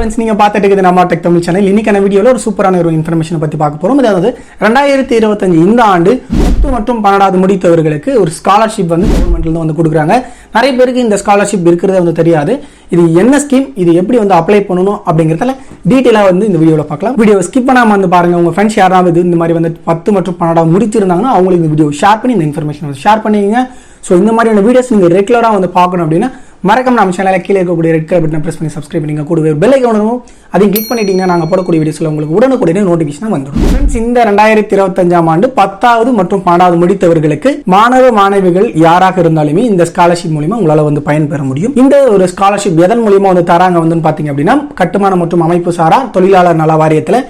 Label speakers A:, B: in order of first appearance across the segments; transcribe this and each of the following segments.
A: Friends நீங்கள் பார்த்துட்டு இருக்குது நம்ம டெக் தமிழ் சேனல் இன்னைக்கான வீடியோவில் ஒரு சூப்பரான ஒரு இன்ஃபர்மேஷனை பற்றி பார்க்க போகிறோம் அதாவது ரெண்டாயிரத்தி இருபத்தஞ்சு இந்த ஆண்டு பத்து மற்றும் பன்னெண்டாவது முடித்தவர்களுக்கு ஒரு ஸ்காலர்ஷிப் வந்து கவர்மெண்ட்லேருந்து வந்து கொடுக்குறாங்க. நிறைய பேருக்கு இந்த ஸ்காலர்ஷிப் இருக்கிறது வந்து தெரியாது. இது என்ன ஸ்கீம் இது எப்படி வந்து அப்ளை பண்ணணும் அப்படிங்கிறதால டீட்டெயிலாக வந்து இந்த வீடியோவில் பார்க்கலாம். வீடியோ ஸ்கிப் பண்ணாமல் வந்து பாருங்க. உங்கள் ஃப்ரெண்ட்ஸ் யாராவது இந்த மாதிரி வந்து பத்து மற்றும் பன்னெண்டாவது முடிச்சிருந்தாங்கன்னா அவங்களுக்கு இந்த வீடியோ ஷேர் பண்ணி இந்த இன்ஃபர்மேஷன் வந்து ஷேர் பண்ணிக்கங்க. ஸோ இந்த மாதிரியான வீடியோஸ் நீங்கள் ரெகுலராக வந்து பார்க்கணும் அப்படின்னா மறக்காம நம்ம சேனலில் கீழே இருக்கக்கூடிய ரெட் கலர் பட்டனை ப்ரெஸ் பண்ணி சப்ஸ்கிரைப் பண்ணிங்க கூடவே பெல் ஐக்கனும் அதையும் கிளிக் பண்ணிட்டீங்கன்னா நாங்கள் போடக்கூடிய வீடியோஸில் உங்களுக்கு உடனுக்குடனே நோட்டிஃபிகேஷன் வந்துடும் ஃப்ரெண்ட்ஸ் இந்த ரெண்டாயிரத்தி இருபத்தஞ்சாம் ஆண்டு பத்தாவது மற்றும் பன்னெண்டாவது முடித்தவர்களுக்கு மாணவ மாணவிகள் யாராக இருந்தாலுமே இந்த ஸ்காலர்ஷிப் மூலிமா உங்களால் வந்து பயன்பெற முடியும். இந்த ஒரு ஸ்காலர்ஷிப் எதன் மூலியமாக வந்து தராங்க வந்து பார்த்தீங்க அப்படின்னா கட்டுமான மற்றும் அமைப்பு சாரா தொழிலாளர் நல வாரியத்தில்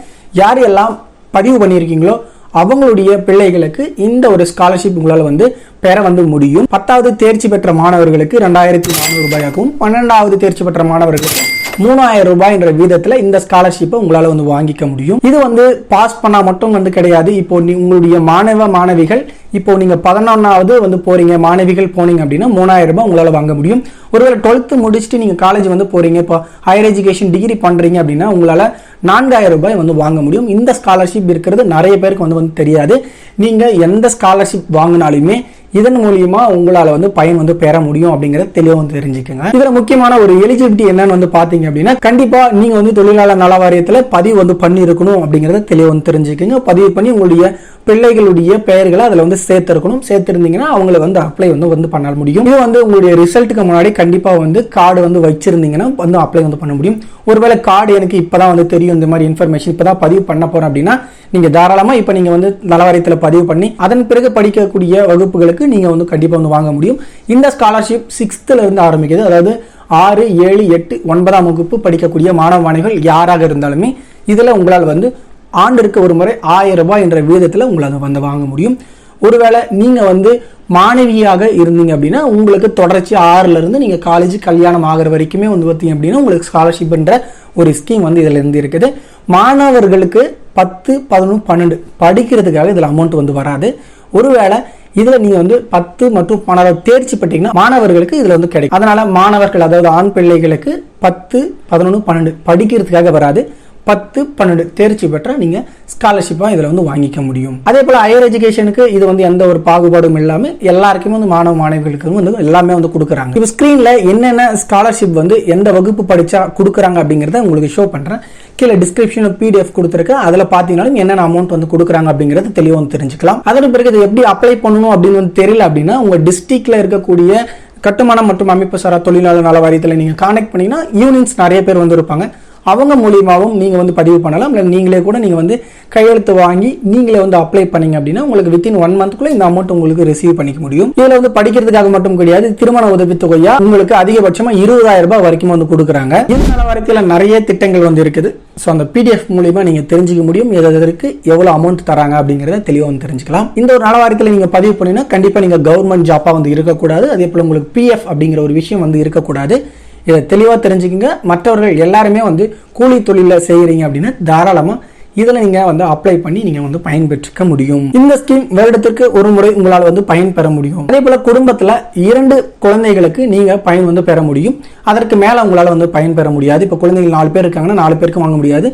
A: யார் எல்லாம் பதிவு பண்ணியிருக்கீங்களோ அவங்களுடைய பிள்ளைகளுக்கு இந்த ஒரு ஸ்காலர்ஷிப் உங்களால் வந்து பெற வந்து முடியும். பத்தாவது தேர்ச்சி பெற்ற மாணவர்களுக்கு ரெண்டாயிரத்தி நானூறு ரூபாயாகவும் பன்னெண்டாவது தேர்ச்சி பெற்ற மாணவர்களுக்கு மூணாயிரம் ரூபாய் என்ற வீதத்துல இந்த ஸ்காலர்ஷிப்பை உங்களால வந்து வாங்கிக்க முடியும். இது வந்து பாஸ் பண்ணா மட்டும் வந்து கிடையாது. இப்போ உங்களுடைய மாணவ மாணவிகள் இப்போ நீங்க பதினொன்னாவது வந்து போறீங்க மாணவிகள் போனீங்க அப்படின்னா மூணாயிரம் ரூபாய் உங்களால வாங்க முடியும். ஒருவேளை டுவெல்த் முடிச்சுட்டு நீங்க காலேஜ் வந்து போறீங்க இப்போ ஹையர் எஜுகேஷன் டிகிரி பண்றீங்க அப்படின்னா உங்களால நான்காயிரம் ரூபாய் வந்து வாங்க முடியும். இந்த ஸ்காலர்ஷிப் இருக்கிறது நிறைய பேருக்கு வந்து வந்து தெரியாது. நீங்க எந்த ஸ்காலர்ஷிப் வாங்கினாலுமே இதன் மூலியமா உங்களால வந்து பயன் வந்து பெற முடியும் அப்படிங்கறத தெளிவா வந்து தெரிஞ்சுக்கோங்க. இதுல முக்கியமான ஒரு எலிஜிபிலிட்டி என்னன்னு வந்து பாத்தீங்க அப்படின்னா கண்டிப்பா நீங்க வந்து தொழிலாளர் நல வாரியத்துல பதிவு வந்து பண்ணி இருக்கணும் அப்படிங்கறத தெளிவா வந்து தெரிஞ்சுக்கோங்க. பதிவு பண்ணி உங்களுடைய பிள்ளைகளுடைய பெயர்களை அதில் வந்து சேர்த்துருக்கணும். சேர்த்துருந்தீங்கன்னா அவங்கள வந்து அப்ளை வந்து வந்து பண்ண முடியும். இது வந்து உங்களுடைய ரிசல்ட்டுக்கு முன்னாடி கண்டிப்பாக வந்து கார்டு வந்து வச்சிருந்தீங்கன்னா வந்து அப்ளை வந்து பண்ண முடியும். ஒருவேளை கார்டு எனக்கு இப்போ தான் வந்து தெரியும் இந்த மாதிரி இன்ஃபர்மேஷன் இப்போ தான் பதிவு பண்ண போகிறேன் அப்படின்னா நீங்கள் தாராளமாக இப்போ நீங்கள் வந்து நலவாரியத்தில் பதிவு பண்ணி அதன் பிறகு படிக்கக்கூடிய வகுப்புகளுக்கு நீங்கள் வந்து கண்டிப்பாக வந்து வாங்க முடியும். இந்த ஸ்காலர்ஷிப் சிக்ஸ்த்ல இருந்து ஆரம்பிக்குது. அதாவது ஆறு ஏழு எட்டு ஒன்பதாம் வகுப்பு படிக்கக்கூடிய மாணவ மாணவிகள் யாராக இருந்தாலுமே இதில் உங்களால் வந்து ஆண்டிற்கு ஒரு முறை ஆயிரம் ரூபாய் என்ற விகிதத்துல உங்களால் வந்து வாங்க முடியும். ஒருவேளை நீங்கள் வந்து மாணவியாக இருந்தீங்க அப்படின்னா உங்களுக்கு தொடர்ச்சி ஆறுல இருந்து காலேஜ் கல்யாணம் ஆகிற வரைக்குமே வந்து பார்த்தீங்க அப்படின்னா உங்களுக்கு ஸ்காலர்ஷிப்ன்ற ஒரு ஸ்கீம் வந்து இதில் இருந்து இருக்குது. மாணவர்களுக்கு பத்து பதினொன்று பன்னெண்டு படிக்கிறதுக்காக இதில் அமௌண்ட் வந்து வராது. ஒருவேளை இதில் நீங்கள் வந்து பத்து மற்றும் பன்னெண்டு தேர்ச்சி பெற்றீங்கன்னா மாணவர்களுக்கு இதில் வந்து கிடைக்கும். அதனால் மாணவர்கள் அதாவது ஆண் பிள்ளைகளுக்கு பத்து பதினொன்று பன்னெண்டு படிக்கிறதுக்காக வராது. பத்து பன்னெண்டு தேர்ச்சி பெற்ற நீங்கள் ஸ்காலர்ஷிப்பாக இதில் வந்து வாங்கிக்க முடியும். அதே போல் ஹையர் எஜுகேஷனுக்கு இது வந்து எந்த ஒரு பாகுபாடும் இல்லாமல் எல்லாருக்குமே வந்து மாணவ மாணவிகளுக்கு வந்து எல்லாமே வந்து கொடுக்குறாங்க. இப்போ ஸ்க்ரீனில் என்னென்ன ஸ்காலர்ஷிப் வந்து எந்த வகுப்பு படித்தா கொடுக்குறாங்க அப்படிங்கிறத உங்களுக்கு ஷோ பண்றேன். கீழே டிஸ்கிரிப்ஷனில் பிடிஎஃப் கொடுத்துருக்கேன். அதில் பார்த்தீங்கனாலும் என்னென்ன அமௌண்ட் வந்து கொடுக்குறாங்க அப்படிங்கிறது தெளிவாக வந்து தெரிஞ்சுக்கலாம். அதன் பிறகு இது எப்படி அப்ளை பண்ணணும் அப்படின்னு வந்து தெரியல அப்படின்னா உங்கள் டிஸ்ட்ரிக்டில் இருக்கக்கூடிய கட்டுமானம் மற்றும் அமைப்பு சாரா தொழிலாளர் நல வாரியத்தில் நீங்கள் கான்டாக்ட் பண்ணிங்கன்னா யூனியன்ஸ் நிறைய பேர் வந்து இருப்பாங்க. அவங்க மூலியமாகவும் நீங்கள் வந்து பதிவு பண்ணலாம். இல்லை நீங்களே கூட நீங்கள் வந்து கையெழுத்து வாங்கி நீங்களே வந்து அப்ளை பண்ணீங்க அப்படின்னா உங்களுக்கு வித்தின் ஒன் மந்த்க்குள்ள இந்த அமௌண்ட் உங்களுக்கு ரிசீவ் பண்ணிக்க முடியும். இதில் வந்து படிக்கிறதுக்காக மட்டும் கிடையாது திருமண உதவித்தொகையா உங்களுக்கு அதிகபட்சமாக இருபதாயிரம் ரூபாய் வரைக்கும் வந்து கொடுக்குறாங்க. இந்த நிலவரத்தில் நிறைய திட்டங்கள் வந்து இருக்குது. ஸோ அந்த பிடிஎஃப் மூலியமாக நீங்கள் தெரிஞ்சுக்க முடியும் எதற்கு எவ்வளோ அமௌண்ட் தராங்க அப்படிங்கிறத தெளிவாக வந்து தெரிஞ்சுக்கலாம். இந்த ஒரு நலவாரத்தில் நீங்கள் பதிவு பண்ணினா கண்டிப்பாக நீங்கள் கவர்மெண்ட் ஜாப்பாக வந்து இருக்கக்கூடாது. அதே போல் உங்களுக்கு பிஎஃப் அப்படிங்கிற ஒரு விஷயம் வந்து இருக்கக்கூடாது. இதை தெளிவாக தெரிஞ்சுக்கோங்க. மற்றவர்கள் எல்லாருமே வந்து கூலி தொழிலில் செய்கிறீங்க அப்படின்னா தாராளமாக இதில் நீங்கள் வந்து அப்ளை பண்ணி நீங்கள் வந்து பயன்பெற்றுக்க முடியும். இந்த ஸ்கீம் வருடத்திற்கு ஒரு முறை உங்களால் வந்து பயன் பெற முடியும். அதே போல் குடும்பத்தில் இரண்டு குழந்தைகளுக்கு நீங்கள் பயன் வந்து பெற முடியும். அதற்கு மேலே உங்களால் வந்து பயன் பெற முடியாது. இப்போ குழந்தைகள் நாலு பேர் இருக்காங்கன்னா நாலு பேருக்கு வாங்க முடியாது.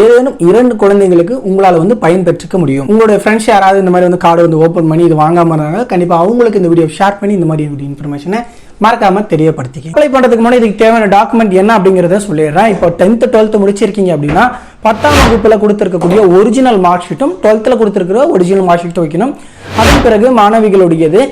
A: ஏதேனும் இரண்டு குழந்தைங்களுக்கு உங்களால் வந்து பயன் பெற்றுக்க முடியும். உங்களுடைய ஃப்ரெண்ட்ஸ் யாராவது இந்த மாதிரி வந்து கார்டு வந்து ஓப்பன் பண்ணி இது வாங்காமல் இருந்தாங்க கண்டிப்பாக அவங்களுக்கு இந்த வீடியோ ஷேர் பண்ணி இந்த மாதிரி ஒரு இன்ஃபர்மேஷனை மறக்காம தெரியப்படுத்திக்க. அப்ளை பண்றதுக்கு முன்னாடி இதுக்கு தேவையான டாக்குமெண்ட் என்ன அப்படிங்கறத சொல்லிடுறேன். இப்போ டென்த் டுவெல்த் முடிச்சிருக்கீங்க அப்படின்னா பத்தாம் வகுப்புல கொடுத்திருக்கக்கூடிய ஒரிஜினல் மார்க் ஷீட்டும் டுவெல்த்ல கொடுத்திருக்கிற ஒரிஜினல் மார்க் ஷீட்டும் வைக்கணும். அதன் பிறகு மாணவிகளுடையது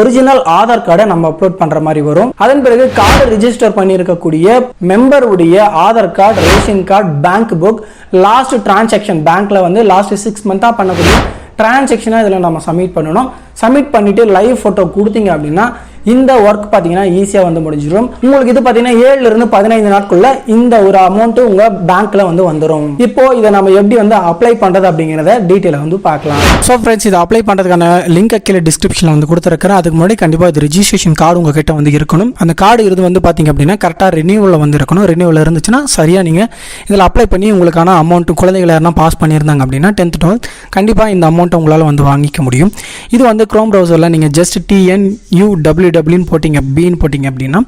A: ஒரிஜினல் ஆதார் கார்டை நம்ம அப்லோட் பண்ற மாதிரி வரும். அதன் பிறகு கார்டு ரிஜிஸ்டர் பண்ணியிருக்கக்கூடிய மெம்பருடைய Aadhaar card ration card bank book last transaction பேங்க்ல வந்து லாஸ்ட் சிக்ஸ் மந்தா பண்ணக்கூடிய டிரான்சாக்ஷனாக இதில் நம்ம சப்மிட் பண்ணணும். சப்மிட் பண்ணிட்டு லைவ் ஃபோட்டோ கொடுத்தீங்க அப்படின்னா இந்த ஒர்க் பார்த்தீங்கன்னா ஈஸியாக வந்து முடிஞ்சிடும் உங்களுக்கு இது பார்த்தீங்கன்னா ஏழுல இருந்து பதினைந்து நாட்குள்ள இந்த ஒரு அமௌண்ட் உங்க பேங்க்ல வந்து வந்துடும் இப்போ இதை நம்ம எப்படி வந்து அப்ளை பண்றது அப்படிங்கிறத டீட்டெயிலாக வந்து பார்க்கலாம். ஸோ ஃப்ரெண்ட்ஸ் இதை அப்ளை பண்றதுக்கான லிங்க் கீழே டிஸ்கிரிப்ஷனில் வந்து கொடுத்துருக்கிறேன். அதுக்கு முன்னாடி கண்டிப்பாக இது ரிஜிஸ்ட்ரேஷன் கார்டு உங்ககிட்ட வந்து இருக்கணும். அந்த கார்டு இருந்து வந்து பார்த்தீங்க அப்படின்னா கரெக்டாக ரினியூவில் வந்து இருக்கணும். ரினியூவில் இருந்துச்சுன்னா சரியாக நீங்கள் இதில் அப்ளை பண்ணி உங்களுக்கான அமௌண்ட் குழந்தைகள் யாருன்னா பாஸ் பண்ணியிருந்தாங்க அப்படின்னா டென்த் டுவெல்த் கண்டிப்பாக இந்த அமௌண்ட்டை உங்களால் வந்து வாங்கிக்க முடியும். இது வந்து க்ரோம் ப்ரௌசரில் நீங்கள் ஜஸ்ட் டிஎன் யூ டபிள்யூ டபிள்யூன்னு போட்டிங்க பின்னு போட்டிங்க அப்படின்னா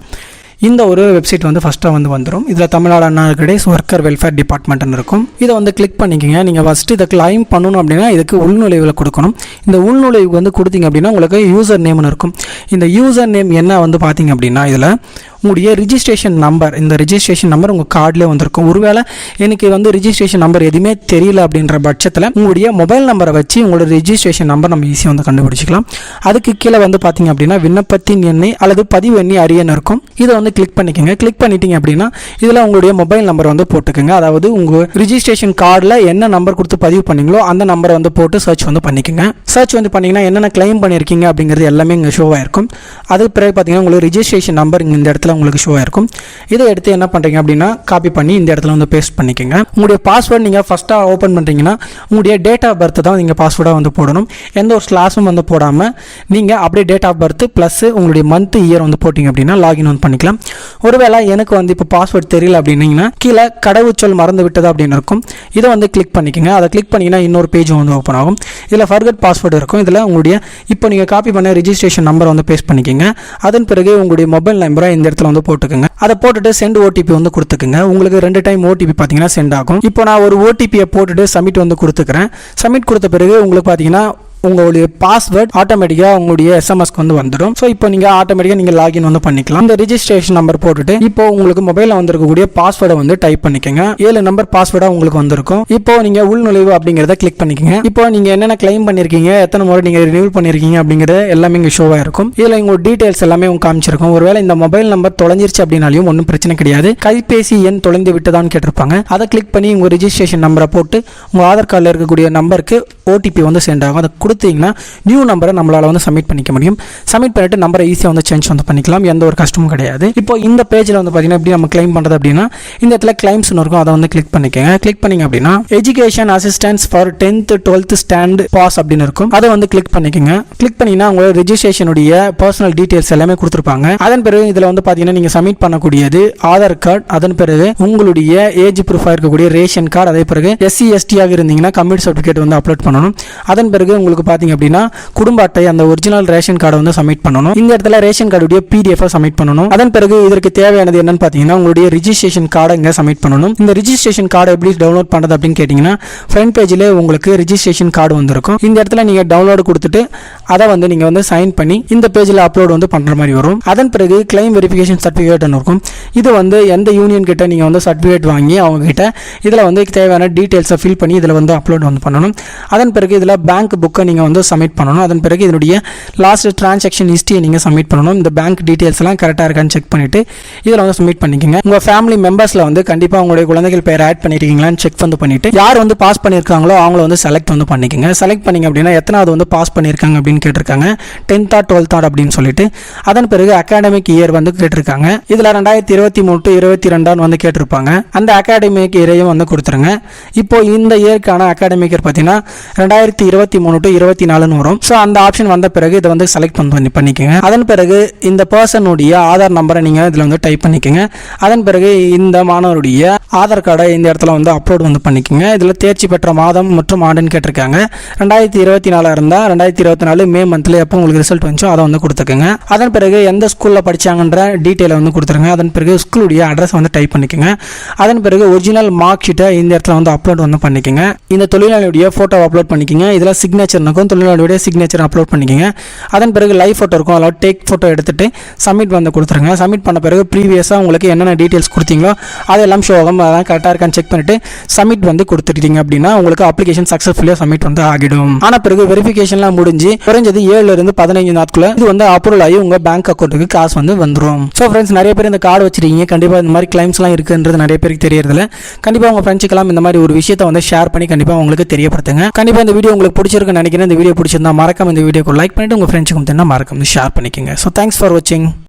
A: இந்த ஒரு வெப்சைட் வந்து ஃபஸ்ட்டாக வந்து வந்துடும் இதில் தமிழ்நாடு அண்ணா கிரேஸ் ஒர்க்கர் வெல்ஃபேர் டிபார்ட்மெண்ட்னு இருக்கும். இதை வந்து கிளிக் பண்ணிக்கங்க. நீங்கள் ஃபஸ்ட்டு இதை கிளைம் பண்ணணும் அப்படின்னா இதுக்கு உள்நுழைவில் கொடுக்கணும். இந்த உள்நுழைவுக்கு வந்து கொடுத்தீங்க அப்படின்னா உங்களுக்கு யூசர் நேம்னு இருக்கும். இந்த யூசர் நேம் என்ன வந்து பார்த்தீங்க அப்படின்னா இதில் உங்களுடைய ரிஜிஸ்ட்ரேஷன் நம்பர் இந்த ரிஜிஸ்ட்ரேஷன் நம்பர் உங்கள் கார்டில் வந்திருக்கும். ஒருவேளை எனக்கு வந்து ரிஜிஸ்ட்ரேஷன் நம்பர் எதுவுமே தெரியல அப்படின்ற பட்சத்தில் உங்களுடைய மொபைல் நம்பரை வச்சு உங்களோட ரிஜிஸ்ட்ரேஷன் நம்பர் நம்ம ஈஸியாக வந்து கண்டுபிடிச்சிக்கலாம். அதுக்கு கீழே வந்து பார்த்தீங்க அப்படின்னா விண்ணப்பத்தின் எண்ணெய் அல்லது பதிவு எண்ணி அரியன் இருக்கும் இதை வந்து கிளிக் பண்ணிக்கோங்க. கிளிக் பண்ணிட்டீங்க அப்படின்னா இதில் உங்களுடைய மொபைல் நம்பர் வந்து போட்டுக்கோங்க. அதாவது உங்கள் ரிஜிஸ்ட்ரேஷன் கார்டில் என்ன நம்பர் கொடுத்து பதிவு பண்ணீங்களோ அந்த நம்பரை வந்து போட்டு சர்ச் வந்து பண்ணிக்கோங்க. சர்ச் வந்து பண்ணிங்கன்னா என்னென்ன கிளைம் பண்ணியிருக்கீங்க அப்படிங்கிறது எல்லாமே இங்கே ஷோ ஆயிருக்கும். அதுக்கு பிறகு பார்த்தீங்கன்னா உங்களுக்கு ரிஜிஸ்ட்ரேஷன் நம்பர் இந்த இடத்துல உங்களுக்கு ஷோ ஆயிருக்கும். இதை எடுத்து என்ன பண்ணுறீங்க அப்படின்னா காப்பி பண்ணி இந்த இடத்துல வந்து பேஸ்ட் பண்ணிக்கோங்க. உங்களுடைய பாஸ்வேர்டு நீங்கள் ஃபஸ்ட்டாக ஓப்பன் பண்ணுறீங்கன்னா உங்களுடைய டேட் ஆஃப் பர்த் தான் நீங்கள் பாஸ்வேர்டாக வந்து போடணும். எந்த ஒரு ஸ்லாஸும் வந்து போடாமல் நீங்கள் அப்படியே டேட் ஆஃப் பர்த் ப்ளஸ் உங்களுடைய மந்த் இயர் வந்து போட்டிங்க அப்படின்னா லாகின் வந்து பண்ணிக்கலாம். ஒருவேளை எனக்கு வந்து இப்போ பாஸ்வேர்டு தெரியல அப்படின்னீங்கன்னா கீழே கடவுச்சொல் மறந்து விட்டது அப்படின்னு இருக்கும். இதை வந்து கிளிக் பண்ணிக்கோங்க. அதை கிளிக் பண்ணிங்கன்னா இன்னொரு பேஜ் வந்து ஓப்பன் ஆகும். இதில் ஃபர்கட் பாஸ்வேர்டு இருக்கும். இதில் உங்களுடைய இப்போ நீங்கள் காப்பி பண்ண ரிஜிஸ்ட்ரேஷன் நம்பர் வந்து பேஸ்ட் பண்ணிக்கோங்க. அதன் பிறகு உங்களுடைய மொபைல் நம்பரை இந்த இடத்துல வந்து போட்டுக்கோங்க. அதை போட்டுட்டு சென்ட் ஓடிபி வந்து கொடுத்துக்குங்க. உங்களுக்கு ரெண்டு டைம் ஓடிபி பார்த்தீங்கன்னா சென்ட் ஆகும். இப்போ நான் ஒரு ஓடிபியை போட்டுட்டு சப்மிட் வந்து கொடுத்துக்கிறேன். சப்மிட் கொடுத்த பிறகு உங்களுக்கு பார்த்தீங்கன்னா உங்களுடைய பாஸ்வேர்ட் ஆட்டோமேட்டிக்காக உங்களுடைய எஸ்எம்எஸ்க்கு வந்து வந்துடும் ஸோ இப்போ நீங்கள் ஆட்டோமேட்டிக்காக நீங்கள் லாகின் வந்து பண்ணிக்கலாம். இந்த ரிஜிஸ்ட்ரேஷன் நம்பர் போட்டுட்டு இப்போ உங்களுக்கு மொபைலில் வந்திருக்கக்கூடிய பாஸ்வேர்டை வந்து டைப் பண்ணிக்கோங்க. ஏழு நம்பர் பாஸ்வேர்டாக உங்களுக்கு வந்திருக்கும். இப்போ நீங்கள் உள்நுழைவு அப்படிங்கிறத கிளிக் பண்ணிக்கோங்க. இப்போ நீங்கள் என்னென்ன கிளைம் பண்ணியிருக்கீங்க எத்தனை முறை நீங்கள் ரினியூல் பண்ணியிருக்கீங்க அப்படிங்கிறது எல்லாமே இங்கே ஷோவாக இருக்கும். இதில் உங்களோட டீட்டெயில்ஸ் எல்லாமே உங்க காமிச்சிருக்கும். ஒருவேளை இந்த மொபைல் நம்பர் தொலைஞ்சிருச்சு அப்படின்னாலையும் ஒன்றும் பிரச்சனை கிடையாது. கைபேசி எண் தொலைந்து விட்டதான்னு கேட்டிருப்பாங்க. அதை கிளிக் பண்ணி உங்கள் ரிஜிஸ்ட்ரேஷன் நம்பரை போட்டு உங்கள் ஆதார் கார்டில் இருக்கக்கூடிய நம்பருக்கு ஓடிபி வந்து சென்ட் ஆகும். அதை கொடுத்தீங்கன்னா நியூ நம்பரை நம்மளால் வந்து சப்மிட் பண்ணிக்க முடியும். சப்மிட் பண்ணிட்டு நம்பரை ஈஸியாக வந்து சேஞ்ச் வந்து பண்ணிக்கலாம். எந்த ஒரு கஷ்டமும் கிடையாது. இப்போ இந்த பேஜில் வந்து பார்த்தீங்கன்னா எப்படி நம்ம கிளைம் பண்ணுறது அப்படின்னா இந்த இடத்துல கிளைம்ஸ்னு இருக்கும் அதை வந்து கிளிக் பண்ணிக்கோங்க. கிளிக் பண்ணிங்க அப்படின்னா education assistance for tenth twelfth stand pass அப்படின்னு இருக்கும். அதை வந்து கிளிக் பண்ணிக்கோங்க. கிளிக் பண்ணிங்கன்னா உங்களோட ரிஜிஸ்ட்ரேஷனுடைய பர்சனல் டீட்டெயில்ஸ் எல்லாமே கொடுத்துருப்பாங்க. அதன் பிறகு இதில் வந்து பார்த்தீங்கன்னா நீங்கள் சப்மிட் பண்ணக்கூடியது ஆதார் கார்டு அதன் பிறகு உங்களுடைய ஏஜ் ப்ரூஃபாக இருக்கக்கூடிய ரேஷன் கார்டு அதே பிறகு எஸ்சி எஸ்டியாக இருந்தீங்கன்னா கம்யூனிட் சர்டிஃபிகேட் வந்து அப்லோட் பண்ணணும். அதன் பிறகு உங்களுக்கு பார்த்தீங்க அப்படின்னா குடும்ப அட்டை அந்த ஒரிஜினல் ரேஷன் கார்டை வந்து சப்மிட் பண்ணணும். இந்த இடத்துல ரேஷன் கார்டுடைய பிடிஎஃப் சப்மிட் பண்ணணும். அதன் பிறகு இதற்கு தேவையானது என்னன்னு பார்த்தீங்கன்னா உங்களுடைய ரிஜிஸ்ட்ரேஷன் கார்டை இங்கே சப்மிட் பண்ணணும். இந்த ரிஜிஸ்ட்ரேஷன் கார்டை எப்படி டவுன்லோட் பண்ணுறது அப்படின்னு கேட்டிங்கன்னா ஃப்ரண்ட் பேஜில் உங்களுக்கு ரிஜிஸ்ட்ரேஷன் கார்டு வந்திருக்கும். இந்த இடத்துல நீங்கள் டவுன்லோடு கொடுத்துட்டு அதை வந்து நீங்கள் வந்து சைன் பண்ணி இந்த பேஜில் அப்லோட் வந்து பண்ணுற மாதிரி வரும். அதன் பிறகு கிளைம் வெரிஃபிகேஷன் சர்டிஃபிகேட்னு இருக்கும். இது வந்து எந்த யூனியன் கிட்ட நீங்கள் வந்து சர்டிஃபிகேட் வாங்கி அவங்க கிட்ட இதில் வந்து தேவையான டீட்டெயில்ஸை ஃபில் பண்ணி இதில் வந்து அப்லோட் வந்து பண்ணணும். அதன் பிறகு இதில் பேங்க் புக்கை நீங்கள் வந்து சப்மிட் பண்ணணும். அதன் பிறகு இதனுடைய லாஸ்ட் டிரான்சாக்ஷன் ஹிஸ்ட்ரியை நீங்கள் சப்மிட் பண்ணணும். இந்த பேங்க் டீட்டெயில்ஸ்லாம் கரெக்டாக இருக்கான்னு செக் பண்ணிவிட்டு இதில் வந்து சப்மிட் பண்ணிக்கோங்க. உங்கள் ஃபேமிலி மெம்பர்ஸில் வந்து கண்டிப்பாக உங்களுடைய குழந்தைகள் பேர் ஆட் பண்ணியிருக்கீங்களான்னு செக் வந்து பண்ணிவிட்டு யார் வந்து பாஸ் பண்ணியிருக்காங்களோ அவங்கள வந்து செலக்ட் வந்து பண்ணிக்கோங்க. செலக்ட் பண்ணிங்க அப்படின்னா எத்தனாவது வந்து பாஸ் பண்ணியிருக்காங்க அப்படின்னு கேட்டிருக்காங்க. டென்த்தா டுவெல்த்தா அப்படின்னு சொல்லிட்டு அதன் பிறகு அகாடமிக் இயர் வந்து கேட்டிருக்காங்க. இதில் ரெண்டாயிரத்தி இருபத்தி மூணு டு இருபத்தி ரெண்டான்னு வந்து கேட்டிருப்பாங்க. அந்த அகாடமிக் இயரையும் வந்து கொடுத்துருங்க. இப்போ இந்த இயருக்கான அகாடமிக் இயர் பார்த்தீங்கன்னா ரெண்டாயிரத்தி இருபத்தி மூணு டு இருபத்தி நாலுன்னு வரும். ஸோ அந்த ஆப்ஷன் வந்த பிறகு இதை வந்து செலக்ட் பண்ணி பண்ணிக்கோங்க. அதன் பிறகு இந்த பர்சனுடைய ஆதார் நம்பரை நீங்கள் இதில் வந்து டைப் பண்ணிக்கோங்க. அதன் பிறகு இந்த மாணவருடைய ஆதார் கார்டை இந்த இடத்துல வந்து அப்லோட் வந்து பண்ணிக்கோங்க. இதில் தேர்ச்சி பெற்ற மாதம் மற்றும் ஆண்டுன்னு கேட்டிருக்காங்க. ரெண்டாயிரத்தி இருபத்தி நாலாக இருந்தால் ரெண்டாயிரத்தி இருபத்தி நாலு மே மந்த்தில் எப்போ உங்களுக்கு ரிசல்ட் வந்துச்சோ அதை வந்து கொடுத்துக்கோங்க. அதன் பிறகு எந்த ஸ்கூலில் படிச்சாங்கன்ற டீட்டெயிலை வந்து கொடுத்துருங்க. அதன் பிறகு ஸ்கூலுடைய அட்ரஸ் வந்து டைப் பண்ணிக்கோங்க. அதன் பிறகு ஒரிஜினல் மார்க் ஷீட்டை இந்த இடத்துல வந்து அப்லோட் வந்து பண்ணிக்கோங்க. இந்த தொழிலாளியுடைய ஃபோட்டோ அப்லோட் பண்ணிக்கோங்க. இதில் சிக்னேச்சர் இருக்கும் தொழிலாளியுடைய சிக்னேச்சர் அப்லோட் பண்ணிக்கோங்க. அதன் பிறகு லைவ் ஃபோட்டோ இருக்கும். அதில் டேக் ஃபோட்டோ எடுத்துட்டு சப்மிட் வந்து கொடுத்துருங்க. சப்மிட் பண்ண பிறகு ப்ரீவியஸாக உங்களுக்கு என்னென்ன டீட்டெயில்ஸ் கொடுத்தீங்களோ அதெல்லாம் ஷோ ஆகும் அதான் கரெக்டாக இருக்கான்னு செக் பண்ணிட்டு சப்மிட் வந்து கொடுத்துட்டீங்க அப்படின்னா உங்களுக்கு அப்ளிகேஷன் சக்ஸஸ்ஃபுல்லாக சப்மிட் வந்து ஆகிடும். ஆனால் பிறகு வெரிஃபிகேஷன்லாம் முடிஞ்சு குறைஞ்சது ஏழுல இருந்து பதினைஞ்சு நாட்குள்ள இது வந்து அப்ரூவல் ஆகி உங்கள் பேங்க் அக்கௌண்ட்டுக்கு காசு வந்து வந்துடும் ஸோ ஃப்ரெண்ட்ஸ் நிறைய பேர் இந்த கார்டு வச்சிருக்கீங்க. கண்டிப்பாக இந்த மாதிரி கிளைம்ஸ்லாம் இருக்குன்றது நிறைய பேருக்கு தெரியறதில்ல. கண்டிப்பாக உங்கள் ஃப்ரெண்ட்ஸுக்கெல்லாம் இந்த மாதிரி ஒரு விஷயத்தை வந்து ஷேர் பண்ணி கண்டிப்பாக உங்களுக்கு தெரியப்படுத்துங்க. கண்டிப்பாக இந்த வீடியோ உங்களுக்கு பிடிச்சிருக்குன்னு நினைக்கிறேன். இந்த வீடியோ பிடிச்சிருந்தா மறக்காம இந்த வீடியோக்கு லைக் பண்ணிட்டு உங்கள் ஃப்ரெண்ட்ஸுக்கும் தின்னா மறக்காம ஷேர் பண்ணிக்கோங்க. ஸோ தேங்க்ஸ் ஃபார் வாட்சிங்